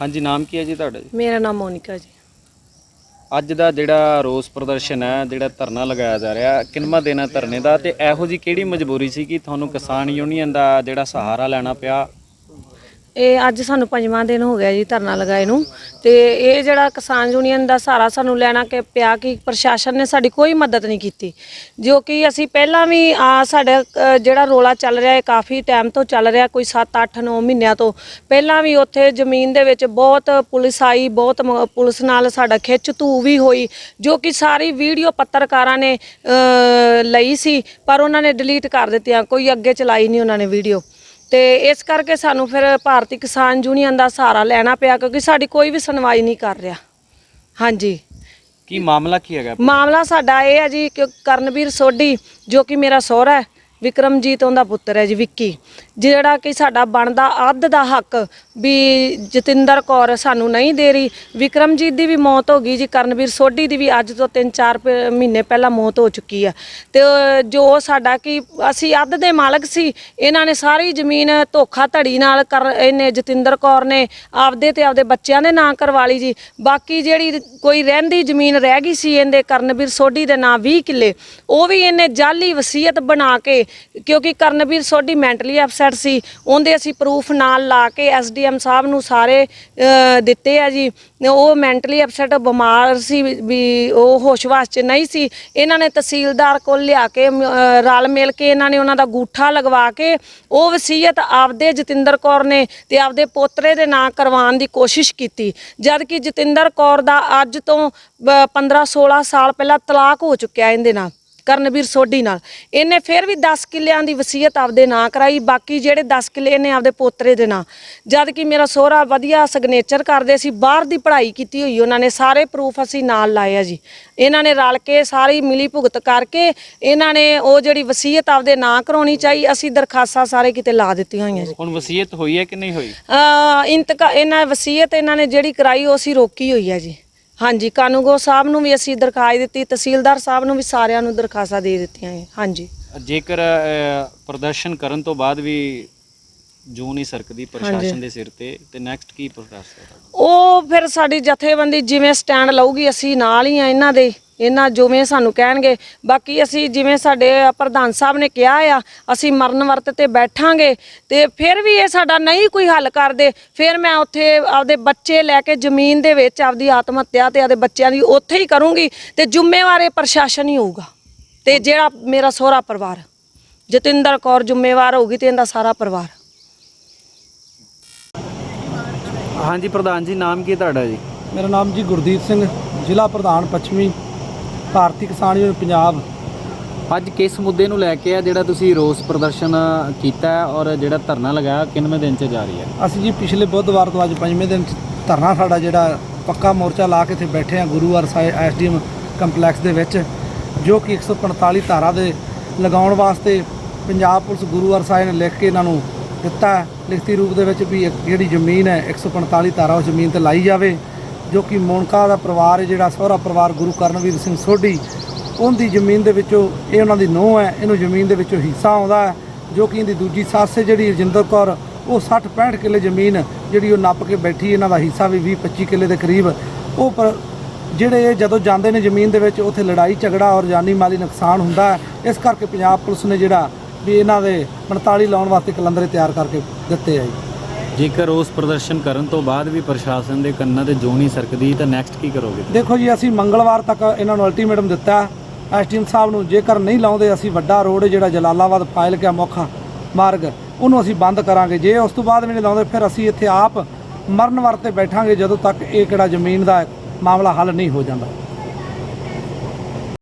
ਹਾਂਜੀ ਨਾਮ ਕੀ ਹੈ ਜੀ ਤੁਹਾਡਾ ਜੀ? ਮੇਰਾ ਨਾਮ ਮੋਨਿਕਾ ਜੀ। ਅੱਜ ਦਾ ਜਿਹੜਾ ਰੋਸ ਪ੍ਰਦਰਸ਼ਨ ਹੈ ਜਿਹੜਾ ਧਰਨਾ ਲਗਾਇਆ ਜਾ ਰਿਹਾ ਕਿੰਨਵਾਂ ਦਿਨ ਹੈ ਧਰਨੇ ਦਾ ਤੇ ਇਹੋ ਜੀ ਕਿਹੜੀ ਮਜਬੂਰੀ ਸੀ ਕਿ ਤੁਹਾਨੂੰ ਕਿਸਾਨ ਯੂਨੀਅਨ ਦਾ ਜਿਹੜਾ ਸਹਾਰਾ ਲੈਣਾ ਪਿਆ ਇਹ ਅੱਜ ਸਾਨੂੰ ਪੰਜਵਾਂ ਦਿਨ ਹੋ ਗਿਆ ਜੀ ਧਰਨਾ ਲਗਾਏ ਨੂੰ ਤੇ ਇਹ ਜਿਹੜਾ ਕਿਸਾਨ ਯੂਨੀਅਨ ਦਾ ਸਹਾਰਾ ਸਾਨੂੰ ਲੈਣਾ ਕਿ ਪਿਆ ਕਿ ਪ੍ਰਸ਼ਾਸਨ ਨੇ ਸਾਡੀ ਕੋਈ ਮਦਦ ਨਹੀਂ ਕੀਤੀ। ਜੋ ਕਿ ਅਸੀਂ ਪਹਿਲਾਂ ਵੀ ਆ ਸਾਡਾ ਅ, ਜਿਹੜਾ ਰੋਲਾ ਚੱਲ ਰਿਹਾ ਹੈ ਕਾਫੀ ਟਾਈਮ ਤੋਂ ਚੱਲ ਰਿਹਾ ਕੋਈ 7 8 9 ਮਹੀਨਿਆਂ ਤੋਂ। ਪਹਿਲਾਂ ਵੀ ਉੱਥੇ ਜ਼ਮੀਨ ਦੇ ਵਿੱਚ ਬਹੁਤ ਪੁਲਿਸ ਆਈ ਬਹੁਤ ਮ- ਪੁਲਿਸ ਨਾਲ ਸਾਡਾ ਖਿੱਚ ਧੂ ਵੀ ਹੋਈ ਜੋ ਕਿ ਸਾਰੀ ਵੀਡੀਓ ਪੱਤਰਕਾਰਾਂ ਨੇ ਅ, ਲਈ ਸੀ ਪਰ ਉਹਨਾਂ ਨੇ ਡਿਲੀਟ ਕਰ ਦਿੱਤੀਆਂ ਕੋਈ ਅੱਗੇ ਚਲਾਈ ਨਹੀਂ ਉਹਨਾਂ ਨੇ ਵੀਡੀਓ। ਤੇ ਇਸ ਕਰਕੇ ਸਾਨੂੰ ਫਿਰ ਭਾਰਤੀ ਕਿਸਾਨ ਯੂਨੀਅਨ ਦਾ ਸਹਾਰਾ ਲੈਣਾ ਪਿਆ ਕਿਉਂਕਿ ਸਾਡੀ ਕੋਈ ਵੀ ਸੁਣਵਾਈ ਨਹੀਂ ਕਰ ਰਿਹਾ। ਹਾਂਜੀ। ਕੀ ਮਾਮਲਾ ਕੀ ਹੈਗਾ? ਮਾਮਲਾ ਸਾਡਾ ਇਹ ਹੈ ਜੀ ਕਿ ਕਰਨਵੀਰ ਸੋਢੀ ਜੋ ਕਿ ਮੇਰਾ ਸਹੁਰਾ ਹੈ ਵਿਕਰਮਜੀਤ ਉਹਦਾ ਪੁੱਤਰ ਹੈ ਜੀ, ਵਿੱਕੀ। ਜਿਹੜਾ ਕਿ ਸਾਡਾ ਬਣਦਾ ਅੱਧ ਦਾ ਹੱਕ ਵੀ ਜਤਿੰਦਰ ਕੌਰ ਸਾਨੂੰ ਨਹੀਂ ਦੇ ਰਹੀ। ਵਿਕਰਮਜੀਤ ਦੀ ਵੀ ਮੌਤ ਹੋ ਗਈ ਜੀ, ਕਰਨਵੀਰ ਸੋਢੀ ਦੀ ਵੀ ਅੱਜ ਤੋਂ 3-4 ਮਹੀਨੇ ਪਹਿਲਾਂ ਮੌਤ ਹੋ ਚੁੱਕੀ ਆ। ਤੇ ਜੋ ਸਾਡਾ ਕਿ ਅਸੀਂ ਅੱਧ ਦੇ ਮਾਲਕ ਸੀ, ਇਹਨਾਂ ਨੇ ਸਾਰੀ ਜ਼ਮੀਨ ਧੋਖਾ ਧੜੀ ਨਾਲ ਕਰ ਇਹਨੇ ਜਤਿੰਦਰ ਕੌਰ ਨੇ ਆਪਦੇ ਤੇ ਆਪਦੇ ਬੱਚਿਆਂ ਦੇ ਨਾਂ ਕਰਵਾ ਲਈ ਜੀ। ਬਾਕੀ ਜਿਹੜੀ ਕੋਈ ਰਹਿੰਦੀ ਜ਼ਮੀਨ ਰਹਿ ਗਈ ਸੀ, ਇਹਦੇ ਕਰਨਵੀਰ ਸੋਢੀ ਦੇ ਨਾਂ 20 ਕਿੱਲੇ, ਉਹ ਵੀ ਇਹਨੇ ਜਾਲੀ ਵਸੀਅਤ ਬਣਾ ਕੇ ਕਿਉਂਕਿ ਕਰਨਵੀਰ ਸੋਢੀ ਮੈਂਟਲੀ ਅਪਸੈਟ ਸੀ। ਉਹਦੇ ਅਸੀਂ ਪ੍ਰੂਫ ਨਾਲ ਲਾ ਕੇ ਐਸਡੀਐਮ ਸਾਹਿਬ ਨੂੰ ਸਾਰੇ ਦਿੱਤੇ ਆ ਜੀ। ਉਹ ਮੈਂਟਲੀ ਅਪਸੈਟ, ਬਿਮਾਰ ਸੀ ਵੀ- ਵੀ ਉਹ ਹੋਸ਼ਵਾਸ ਚ ਨਹੀਂ ਸੀ। ਇਹਨਾਂ ਨੇ ਤਹਿਸੀਲਦਾਰ ਕੋਲ ਲਿਆ ਕੇ ਰਲ ਮਿਲ ਕੇ ਇਹਨਾਂ ਨੇ ਉਹਨਾਂ ਦਾ ਗੂਠਾ ਲਗਵਾ ਕੇ, ਉਹ ਵਸੀਅਤ ਆਪਦੇ ਜਤਿੰਦਰ ਕੌਰ ਨੇ ਤੇ ਆਪਦੇ ਪੋਤਰੇ ਦੇ ਨਾਂ ਕਰਵਾਉਣ ਦੀ ਕੋਸ਼ਿਸ਼ ਕੀਤੀ। ਜਦ ਕਿ ਜਤਿੰਦਰ ਕੌਰ ਦਾ ਅੱਜ ਤੋਂ 15 16 ਸਾਲ ਪਹਿਲਾਂ ਤਲਾਕ ਹੋ ਚੁੱਕਿਆ ਇਹਦੇ ਨਾਲ। ਕਰਨਵੀਰ ਸੋਢੀ ਨਾਲ। ਇਹਨੇ ਫਿਰ ਵੀ 10 ਕਿੱਲਿਆਂ ਦੀ ਵਸੀਅਤ ਆਪਦੇ ਨਾਂ ਕਰਾਈ ਬਾਕੀ ਜਿਹੜੇ 10 ਕਿੱਲੇ ਇਹਨੇ ਆਪਦੇ ਪੋਤਰੇ ਦੇ ਨਾਂ। ਜਦ ਕਿ ਮੇਰਾ ਸਹੁਰਾ ਵਧੀਆ ਸਿਗਨੇਚਰ ਕਰਦੇ ਸੀ ਬਾਹਰ ਦੀ ਪੜ੍ਹਾਈ ਕੀਤੀ ਹੋਈ ਉਹਨਾਂ ਨੇ ਸਾਰੇ ਪ੍ਰੂਫ ਅਸੀਂ ਨਾਲ ਲਾਏ ਆ ਜੀ। ਇਹਨਾਂ ਨੇ ਰਲ ਕੇ ਸਾਰੀ ਮਿਲੀ ਭੁਗਤ ਕਰਕੇ ਇਹਨਾਂ ਨੇ ਉਹ ਜਿਹੜੀ ਵਸੀਅਤ ਆਪਦੇ ਨਾਂ ਕਰਾਉਣੀ ਚਾਹੀ ਅਸੀਂ ਦਰਖਾਸਤਾਂ ਸਾਰੇ ਕਿਤੇ ਲਾ ਦਿੱਤੀਆਂ ਹੋਈਆਂ ਜੀ। ਹੁਣ ਵਸੀਅਤ ਹੋਈ ਹੈ ਕਿ ਨਹੀਂ ਹੋਈ? ਅ ਇੰਤਕਾ ਇਹਨਾਂ ਵਸੀਅਤ ਇਹਨਾਂ ਨੇ ਜਿਹੜੀ ਕਰਾਈ ਉਹ ਅਸੀਂ ਰੋਕੀ ਹੋਈ ਹੈ ਜੀ। ਹਾਂਜੀ ਕਾਨੂੰਗੋ ਸਾਹਿਬ ਨੂੰ ਵੀ ਅਸੀਂ ਦਰਖਾਸਤ ਦਿੱਤੀ ਤਹਿਸੀਲਦਾਰ ਸਾਹਿਬ ਨੂੰ ਵੀ ਸਾਰਿਆਂ ਨੂੰ ਦਰਖਾਸਤਾਂ ਦੇ ਦਿੱਤੀਆਂ ਹੈ ਹਾਂਜੀ। ਜੇਕਰ ਪ੍ਰਦਰਸ਼ਨ ਕਰਨ ਤੋਂ ਬਾਅਦ ਵੀ ਜੂ ਨਹੀਂ ਸਰਕਦੀ ਪ੍ਰਸ਼ਾਸਨ ਦੇ ਸਿਰ ਤੇ ਤੇ ਨੈਕਸਟ ਕੀ ਪ੍ਰੋਸੈਸ ਹੈ? ਉਹ ਫਿਰ ਸਾਡੀ ਜਥੇਬੰਦੀ ਜਿਵੇਂ ਸਟੈਂਡ ਲਊਗੀ ਅਸੀਂ ਨਾਲ ਹੀ ਆ ਇਹਨਾਂ ਦੇ। ਇਹਨਾਂ ਜਿਵੇਂ ਸਾਨੂੰ ਕਹਿਣਗੇ ਬਾਕੀ ਅਸੀਂ ਜਿਵੇਂ ਸਾਡੇ ਪ੍ਰਧਾਨ ਸਾਹਿਬ ਨੇ ਕਿਹਾ ਆ ਅਸੀਂ ਮਰਨ ਵਰਤ ਤੇ ਬੈਠਾਂਗੇ ਤੇ ਫਿਰ ਵੀ ਇਹ ਸਾਡਾ ਨਹੀਂ ਕੋਈ ਹੱਲ ਕਰਦੇ। ਫਿਰ ਮੈਂ ਉੱਥੇ ਆਪਦੇ ਬੱਚੇ ਲੈ ਕੇ ਜ਼ਮੀਨ ਦੇ ਵਿੱਚ ਆਪਦੀ ਆਤਮ ਹੱਤਿਆ ਤੇ ਆਪਦੇ ਬੱਚਿਆਂ ਦੀ ਉੱਥੇ ਹੀ ਕਰੂੰਗੀ ਤੇ ਜ਼ਿੰਮੇਵਾਰ ਇਹ ਪ੍ਰਸ਼ਾਸਨ ਹੀ ਹੋਊਗਾ। ਤੇ ਜਿਹੜਾ ਮੇਰਾ ਸਹੁਰਾ ਪਰਿਵਾਰ ਜਤਿੰਦਰ ਕੌਰ ਜ਼ਿੰਮੇਵਾਰ ਹੋਊਗੀ ਤੇ ਇਹਦਾ ਸਾਰਾ ਪਰਿਵਾਰ। ਹਾਂਜੀ ਪ੍ਰਧਾਨ ਜੀ ਨਾਮ ਕੀ ਤੁਹਾਡਾ ਜੀ? ਮੇਰਾ ਨਾਮ ਜੀ ਗੁਰਦੀਪ ਸਿੰਘ ਜ਼ਿਲ੍ਹਾ ਪ੍ਰਧਾਨ ਪੱਛਮੀ। ਭਾਰਤੀ ਕਿਸਾਨ ਯੂਨੀਅਨ ਪੰਜਾਬ। ਅੱਜ ਕਿਸ ਮੁੱਦੇ ਨੂੰ ਲੈ ਕੇ ਆ ਜਿਹੜਾ ਤੁਸੀਂ ਰੋਸ ਪ੍ਰਦਰਸ਼ਨ ਕੀਤਾ ਹੈ ਔਰ ਜਿਹੜਾ ਧਰਨਾ ਲਗਾਇਆ ਕਿੰਨਵੇਂ ਦਿਨ 'ਚ ਜਾਰੀ ਹੈ? ਅਸੀਂ ਜੀ ਪਿਛਲੇ ਬੁੱਧਵਾਰ ਤੋਂ ਅੱਜ ਪੰਜਵੇਂ ਦਿਨ ਧਰਨਾ ਸਾਡਾ ਜਿਹੜਾ ਪੱਕਾ ਮੋਰਚਾ ਲਾ ਕੇ ਇੱਥੇ ਬੈਠੇ ਆ ਗੁਰੂਵਾਰ ਸਾਹਿਬ ਐਸਡੀਐਮ ਕੰਪਲੈਕਸ ਦੇ ਵਿੱਚ ਜੋ ਕਿ 145 ਧਾਰਾ ਦੇ ਲਗਾਉਣ ਵਾਸਤੇ ਪੰਜਾਬ ਪੁਲਿਸ ਗੁਰੂਵਾਰ ਸਾਹਿਬ ਨੇ ਲਿਖ ਕੇ ਇਹਨਾਂ ਨੂੰ ਦਿੱਤਾ ਲਿਖਤੀ ਰੂਪ ਦੇ ਵਿੱਚ ਵੀ ਜਿਹੜੀ ਜ਼ਮੀਨ ਹੈ 145 ਧਾਰਾ ਉਸ ਜ਼ਮੀਨ ਤੇ ਲਾਈ ਜਾਵੇ। ਜੋ ਕਿ ਮੋਨਕਾ ਦਾ ਪਰਿਵਾਰ ਹੈ, ਜਿਹੜਾ ਸਹੁਰਾ ਪਰਿਵਾਰ ਗੁਰੂ ਕਰਨਵੀਰ ਸਿੰਘ ਸੋਢੀ, ਉਹਦੀ ਜ਼ਮੀਨ ਦੇ ਵਿੱਚੋਂ ਇਹ ਉਹਨਾਂ ਦੀ ਨੂੰਹ ਹੈ, ਇਹਨੂੰ ਜ਼ਮੀਨ ਦੇ ਵਿੱਚੋਂ ਹਿੱਸਾ ਆਉਂਦਾ ਹੈ, ਜੋ ਕਿ ਇਹਦੀ ਦੂਜੀ ਸੱਸ ਹੈ, ਜਿਹੜੀ ਰਜਿੰਦਰ ਕੌਰ, ਉਹ 60 65 ਕਿੱਲੇ ਜ਼ਮੀਨ ਜਿਹੜੀ ਉਹ ਨੱਪ ਕੇ ਬੈਠੀ ਇਹਨਾਂ ਦਾ ਹਿੱਸਾ ਵੀ 20 25 ਕਿੱਲੇ ਦੇ ਕਰੀਬ। ਉਹ ਪਰ ਜਿਹੜੇ ਇਹ ਜਦੋਂ ਜਾਂਦੇ ਨੇ ਜ਼ਮੀਨ ਦੇ ਵਿੱਚ, ਉੱਥੇ ਲੜਾਈ, ਝਗੜਾ ਔਰ ਜਾਨੀ ਮਾਲੀ ਨੁਕਸਾਨ ਹੁੰਦਾ ਹੈ, ਇਸ ਕਰਕੇ ਪੰਜਾਬ ਪੁਲਿਸ ਨੇ ਜਿਹੜਾ ਵੀ ਇਹਨਾਂ ਦੇ 45 ਲਾਉਣ ਵਾਸਤੇ ਕਲੰਦਰੇ ਤਿਆਰ ਕਰਕੇ ਦਿੱਤੇ ਆ ਜੀ। ਜੇਕਰ ਉਸ ਪ੍ਰਦਰਸ਼ਨ ਕਰਨ ਤੋਂ ਬਾਅਦ ਵੀ ਪ੍ਰਸ਼ਾਸਨ ਦੇ ਕੰਨਾਂ ਤੇ ਜੂ ਨਹੀਂ ਸਰਕਦੀ, ਤਾਂ ਨੈਕਸਟ ਕੀ ਕਰੋਗੇ ਦੇਖੋ ਜੀ, ਅਸੀਂ ਮੰਗਲਵਾਰ ਤੱਕ ਇਹਨਾਂ ਨੂੰ ਅਲਟੀਮੇਟਮ ਦਿੱਤਾ ਐਸਟੀਐਮ ਸਾਹਿਬ ਨੂੰ ਜੇਕਰ ਨਹੀਂ ਲਾਉਂਦੇ, ਅਸੀਂ ਵੱਡਾ ਰੋਡ ਜਿਹੜਾ ਜਲਾਲਾਬਾਦ ਫਾਇਲ ਕਿਆ ਮੁੱਖ ਮਾਰਗ, ਉਹਨੂੰ ਅਸੀਂ ਬੰਦ ਕਰਾਂਗੇ। ਜੇ ਉਸ ਤੋਂ ਬਾਅਦ ਵੀ ਨਹੀਂ ਲਾਉਂਦੇ, ਫਿਰ ਅਸੀਂ ਇੱਥੇ ਆਪ ਮਰਨ ਵਰਤੇ ਬੈਠਾਂਗੇ ਜਦੋਂ ਤੱਕ ਇਹ ਕਿਹੜਾ ਜ਼ਮੀਨ ਦਾ ਮਾਮਲਾ ਹੱਲ ਨਹੀਂ ਹੋ ਜਾਂਦਾ।